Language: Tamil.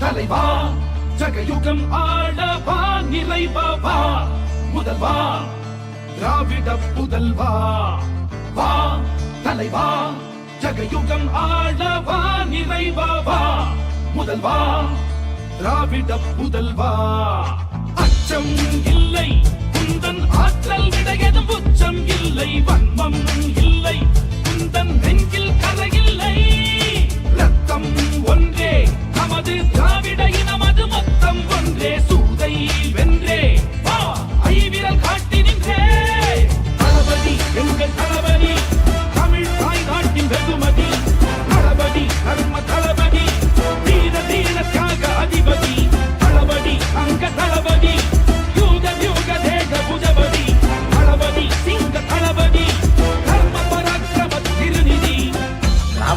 தலைவா ஜகயுகம் ஆளவா நிறைவா முதல்வா திராவிட புதல்வா. வா தலைவா ஜகயுகம் ஆளவா நிறைவா வா முதல்வா திராவிட புதல்வா.